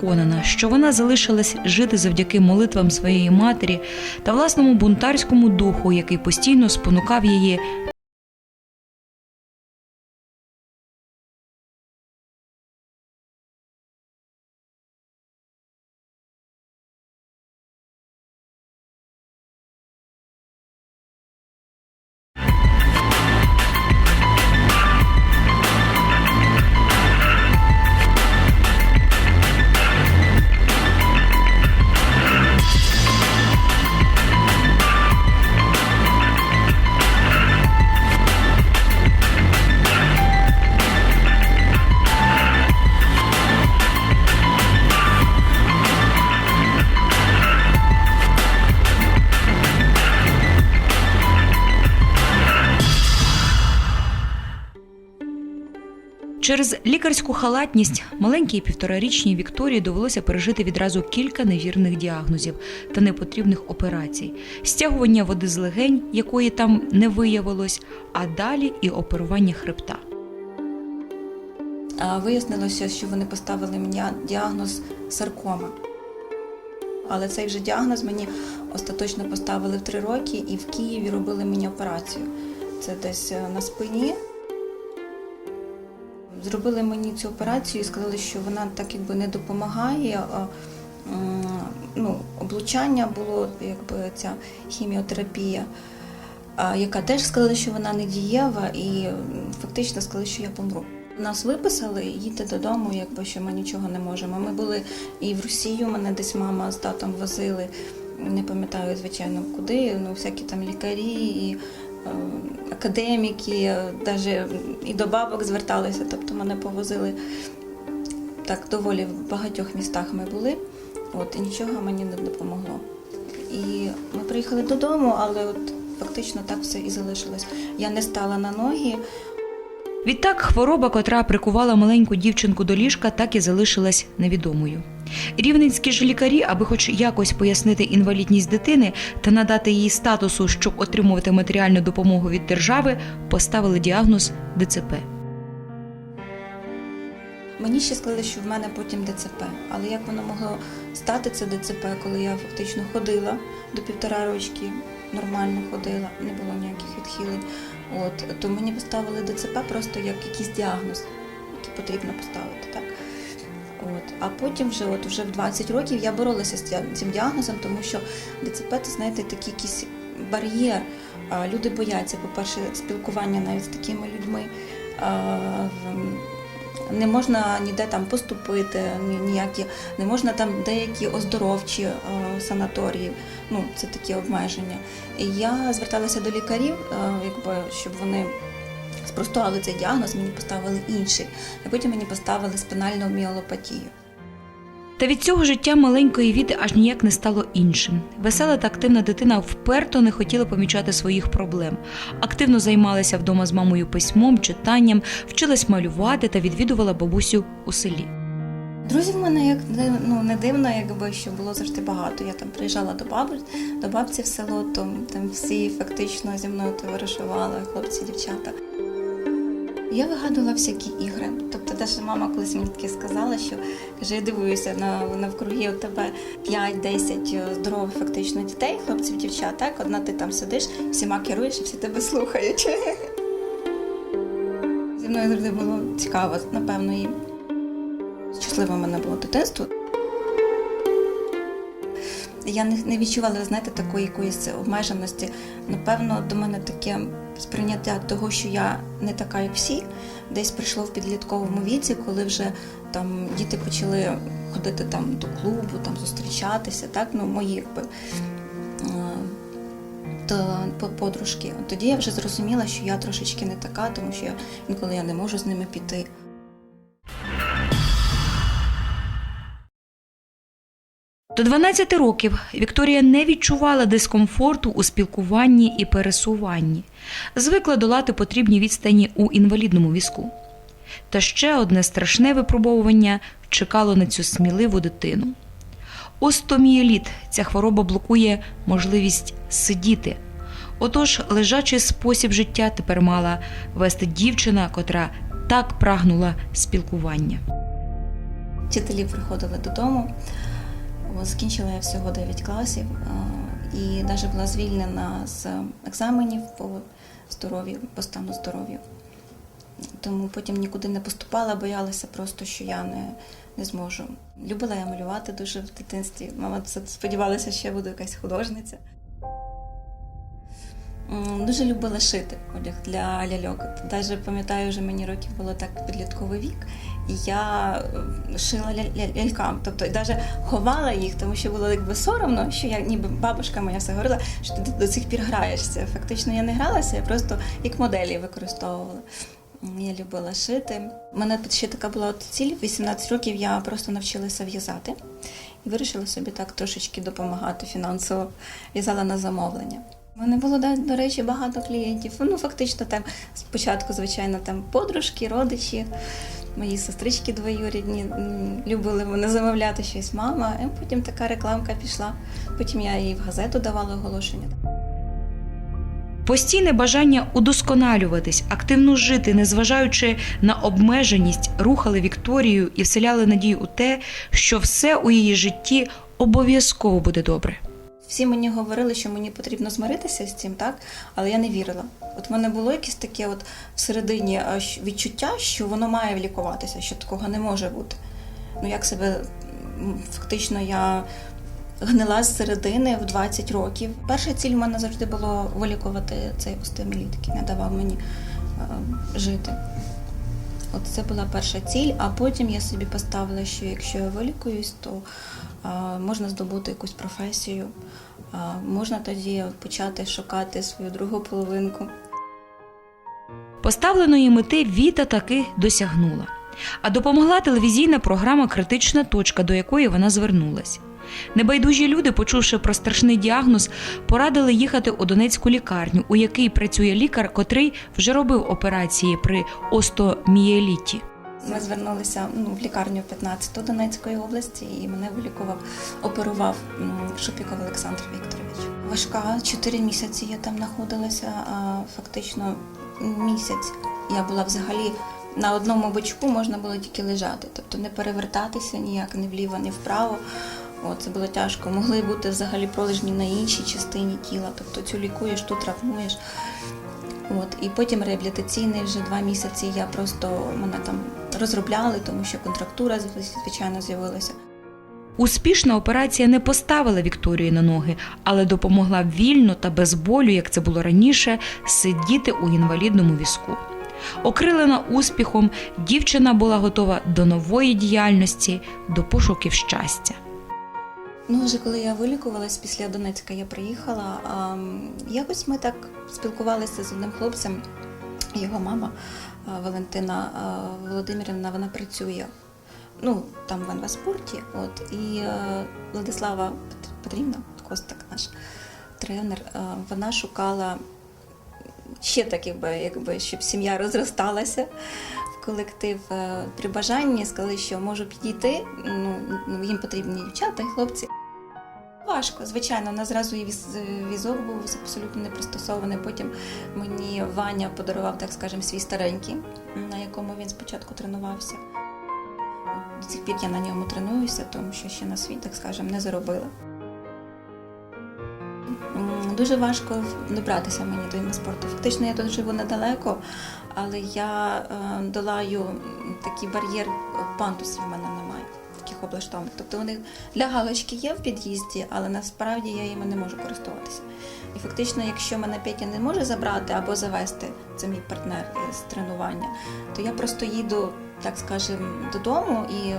Конана, що вона залишилась жити завдяки молитвам своєї матері та власному бунтарському духу, який постійно спонукав її Через лікарську халатність маленькій півторарічній Вікторії довелося пережити відразу кілька невірних діагнозів та непотрібних операцій, стягування води з легень, якої там не виявилось, а далі і оперування хребта. Вияснилося, що вони поставили мені діагноз саркома. Але цей вже діагноз мені остаточно поставили в три роки, і в Києві робили мені операцію. Це десь е, на спині. Зробили мені цю операцію і сказали, що вона так якби не допомагає. Ну, облучання було, якби ця хіміотерапія, яка теж сказали, що вона не дієва, і фактично сказали, що я помру. Нас виписали, їдьте додому, якби що ми нічого не можемо. Ми були і в Росію, мене десь мама з татом возили. Не пам'ятаю, звичайно, куди. Ну, всякі там лікарі і академіки, навіть і до бабок зверталися, тобто мене повозили так доволі в багатьох містах ми були. От, і нічого мені не допомогло. І ми приїхали додому, але от фактично так все і залишилось. Я не стала на ноги. Відтак хвороба, котра прикувала маленьку дівчинку до ліжка, так і залишилась невідомою. Рівненські ж лікарі, аби хоч якось пояснити інвалідність дитини та надати їй статусу, щоб отримувати матеріальну допомогу від держави, поставили діагноз ДЦП. Мені ще сказали, що в мене потім ДЦП. Але як воно могло стати це ДЦП, коли я фактично ходила до півтора рочки, нормально ходила, не було ніяких відхилень. От то мені поставили ДЦП просто як якийсь діагноз, який потрібно поставити. Так? От. А потім вже, от вже в 20 років я боролася з цим діагнозом, тому що ДЦП, це знаєте, такий якийсь бар'єр. Люди бояться, по-перше, спілкування навіть з такими людьми. Не можна ніде там поступити, ніякі, не можна там деякі оздоровчі е, санаторії. Ну, це такі обмеження. І я зверталася до лікарів, е, якби, щоб вони спростували цей діагноз, мені поставили інший. А потім мені поставили спинальну міолопатію. Та від цього життя маленької Віти аж ніяк не стало іншим. Весела та активна дитина вперто не хотіла помічати своїх проблем. Активно займалася вдома з мамою письмом, читанням, вчилась малювати та відвідувала бабусю у селі. Друзів в мене як ну, не дивно, якби що було завжди багато. Я там приїжджала до бабусі, до бабці в село, то там всі фактично зі мною товаришували, хлопці, дівчата. Я вигадувала всякі ігри. Тобто, навіть мама колись мені таке сказала, що каже, я дивуюся на навкруги у тебе 5-10 здорових фактично дітей, хлопців, дівчат, так? Одна ти там сидиш, всіма керуєш і всі тебе слухають. Зі мною завжди було цікаво, напевно, і в мене було дитинство. Я не, відчувала, знаєте, такої якоїсь обмеженості. Напевно, до мене таке сприйняття того, що я не така, як всі, десь прийшло в підлітковому віці, коли вже там діти почали ходити там до клубу, там зустрічатися, так, ну, мої якби. е, подружки. Тоді я вже зрозуміла, що я трошечки не така, тому що я інколи я не можу з ними піти. До 12 років Вікторія не відчувала дискомфорту у спілкуванні і пересуванні, звикла долати потрібні відстані у інвалідному візку. Та ще одне страшне випробовування чекало на цю сміливу дитину. Остомієліт ця хвороба блокує можливість сидіти. Отож, лежачий спосіб життя тепер мала вести дівчина, котра так прагнула спілкування. Вчителі приходили додому. Закінчила я всього 9 класів і навіть була звільнена з екзаменів по здоров'ю, по стану здоров'я. Тому потім нікуди не поступала, боялася просто, що я не, не зможу. Любила я малювати дуже в дитинстві. Мама сподівалася, що я буду якась художниця. Дуже любила шити одяг для ляльок. Навіть пам'ятаю, вже мені років було так підлітковий вік, і я е, шила ля- ля- лялькам. Тобто навіть ховала їх, тому що було якби соромно, що я ніби бабушка моя все говорила, що ти до цих пір граєшся. Фактично я не гралася, я просто як моделі використовувала. Я любила шити. У мене ще така була от ціль. 18 років я просто навчилася в'язати і вирішила собі так трошечки допомагати фінансово. В'язала на замовлення. У мене було до речі багато клієнтів. Ну фактично там спочатку, звичайно, там подружки, родичі, мої сестрички двоюрідні любили мене замовляти щось. Мама, а потім така рекламка пішла. Потім я їй в газету давала оголошення. Постійне бажання удосконалюватись, активно жити, незважаючи на обмеженість, рухали Вікторію і вселяли надію у те, що все у її житті обов'язково буде добре. Всі мені говорили, що мені потрібно змиритися з цим, так? Але я не вірила. От в мене було якесь таке от всередині відчуття, що воно має лікуватися, що такого не може бути. Ну як себе фактично я гнила з середини в 20 років. Перша ціль в мене завжди було вилікувати цей остеоміліт, який не давав мені е, жити. От це була перша ціль, а потім я собі поставила, що якщо я вилікуюсь, то можна здобути якусь професію, можна тоді почати шукати свою другу половинку. Поставленої мети Віта таки досягнула. А допомогла телевізійна програма Критична точка, до якої вона звернулась. Небайдужі люди, почувши про страшний діагноз, порадили їхати у Донецьку лікарню, у якій працює лікар, котрий вже робив операції при остомієліті. Ми звернулися ну, в лікарню 15 Донецької області, і мене вилікував, оперував Шупіков Олександр Вікторович. Важка, 4 місяці я там знаходилася, а фактично місяць я була взагалі на одному бочку, можна було тільки лежати, тобто не перевертатися ніяк, ні вліво, ні вправо. О, це було тяжко. Могли бути взагалі пролежні на іншій частині тіла, тобто цю лікуєш, тут травмуєш. От, і потім реабілітаційний вже два місяці я просто мене там розробляли, тому що контрактура звичайно з'явилася. Успішна операція не поставила Вікторії на ноги, але допомогла вільно та без болю, як це було раніше, сидіти у інвалідному візку. Окрилена успіхом, дівчина була готова до нової діяльності, до пошуків щастя. Ну, вже коли я вилікувалась після Донецька, я приїхала. А, якось ми так спілкувалися з одним хлопцем, його мама Валентина Володимирівна, вона працює. Ну, там в інваспорті, от і е, Владислава Петрівна, Костик наш тренер, вона шукала ще так, якби, якби щоб сім'я розросталася колектив. Е, При бажанні сказали, що можу підійти. Ну, ну, їм потрібні дівчата і хлопці. Важко, звичайно, у нас зразу і візок був абсолютно не пристосований. Потім мені Ваня подарував, так скажемо, свій старенький, на якому він спочатку тренувався. До цих пір я на ньому тренуюся, тому що ще на світ, так скажемо, не заробила. Дуже важко добратися мені до інваспорту. Фактично я тут живу недалеко, але я е, долаю такий бар'єр пандусів в мене немає, таких облаштованих. Тобто вони для галочки є в під'їзді, але насправді я їми не можу користуватися. І фактично, якщо мене Петя не може забрати або завести, це мій партнер з тренування, то я просто їду, так скажемо, додому і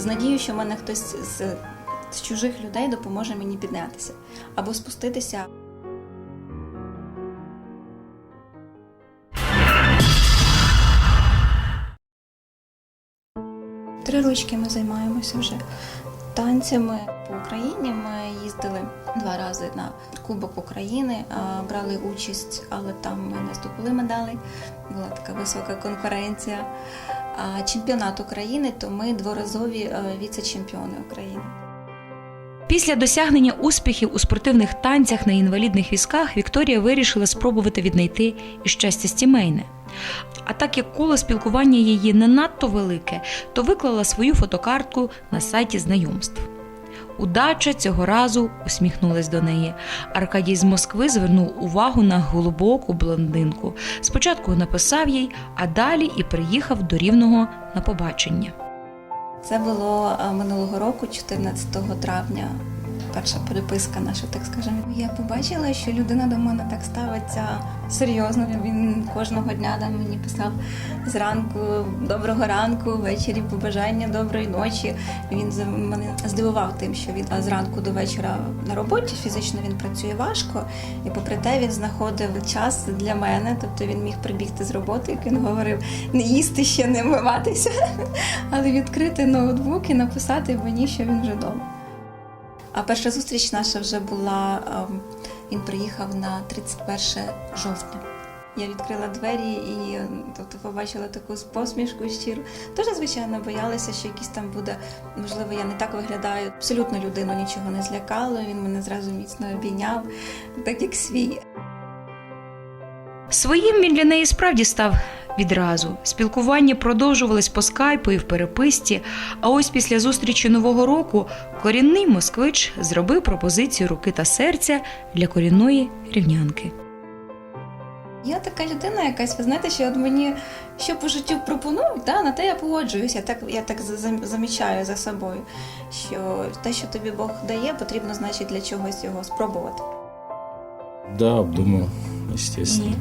з надією, що в мене хтось з, з чужих людей допоможе мені піднятися або спуститися. Три рочки ми займаємося вже танцями по Україні. Ми їздили два рази на Кубок України, брали участь, але там ми не здобули медалей. Була така висока конкуренція. А чемпіонат України, то ми дворазові е, віце-чемпіони України. Після досягнення успіхів у спортивних танцях на інвалідних візках Вікторія вирішила спробувати віднайти і щастя сімейне. А так як коло спілкування її не надто велике, то виклала свою фотокартку на сайті знайомств. Удача цього разу усміхнулась до неї. Аркадій з Москви звернув увагу на глибоку блондинку. Спочатку написав їй, а далі і приїхав до рівного на побачення. Це було е, минулого року, 14 травня. Перша переписка наша, так скажемо. Я побачила, що людина до мене так ставиться серйозно. Він кожного дня да, мені писав зранку доброго ранку, ввечері побажання доброї ночі. Він мене здивував тим, що він зранку до вечора на роботі. Фізично він працює важко, і попри те він знаходив час для мене. Тобто він міг прибігти з роботи, як він говорив, не їсти ще, не вмиватися, але відкрити ноутбук і написати мені, що він вже вдома. А перша зустріч наша вже була. ем, Він приїхав на 31 жовтня. Я відкрила двері і е, тобто, побачила таку посмішку щиру. Дуже, звичайно, боялася, що якийсь там буде, можливо, я не так виглядаю. Абсолютно людину нічого не злякало. Він мене зразу міцно обійняв, так як свій. Своїм він для неї справді став відразу. Спілкування продовжувалось по скайпу і в переписці. А ось після зустрічі Нового року корінний москвич зробив пропозицію руки та серця для корінної рівнянки. Я така людина, якась, ви знаєте, що от мені що по життю пропонують, да, на те я погоджуюся. Я так, я так замічаю за собою, що те, що тобі Бог дає, потрібно, значить, для чогось його спробувати. Да, обдумал, естественно.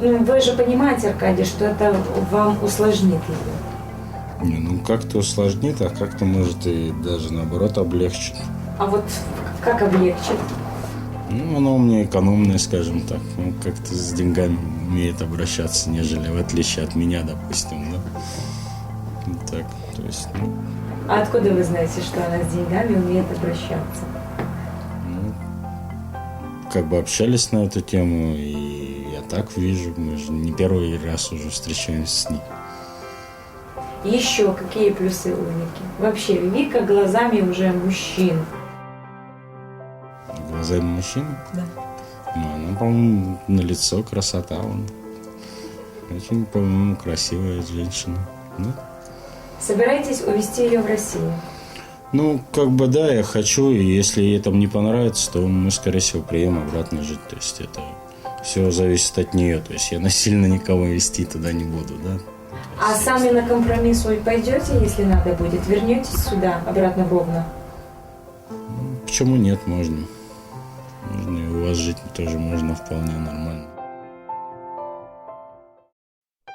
Ну, вы же понимаете, Аркадий, что это вам усложнит ее. Не, ну как-то усложнит, а как-то может и даже наоборот облегчит. А вот как облегчит? Ну, оно у меня экономное, скажем так. Ну, как-то с деньгами умеет обращаться, нежели в отличие от меня, допустим, да. Вот так, то есть, ну, А откуда вы знаете, что она с деньгами умеет обращаться? ну, как бы общались на эту тему, и так вижу, мы же не первый раз уже встречаемся с ней. Еще какие плюсы у Вики? Вообще, Вика глазами уже мужчин. Глазами мужчины? Да. Ну, она, по-моему, на лицо красота. Он. Очень, по-моему, красивая женщина. Да? Собираетесь увезти ее в Россию? Ну, как бы да, я хочу, и если ей там не понравится, то мы, скорее всего, приедем обратно жить. То есть это все зависит от нее. То есть я насильно никого вести туда не буду, да. А сами на компромисс вы пойдете, если надо будет? Вернетесь сюда, обратно в Ровно? Почему нет, можно. Можно и у вас жить тоже можно вполне нормально.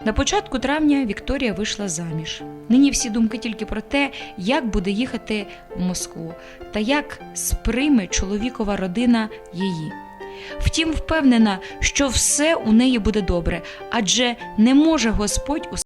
На початку травня Вікторія вийшла заміж. Нині всі думки тільки про те, як буде їхати в Москву та як сприйме чоловікова родина її. Втім, впевнена, що все у неї буде добре, адже не може Господь усе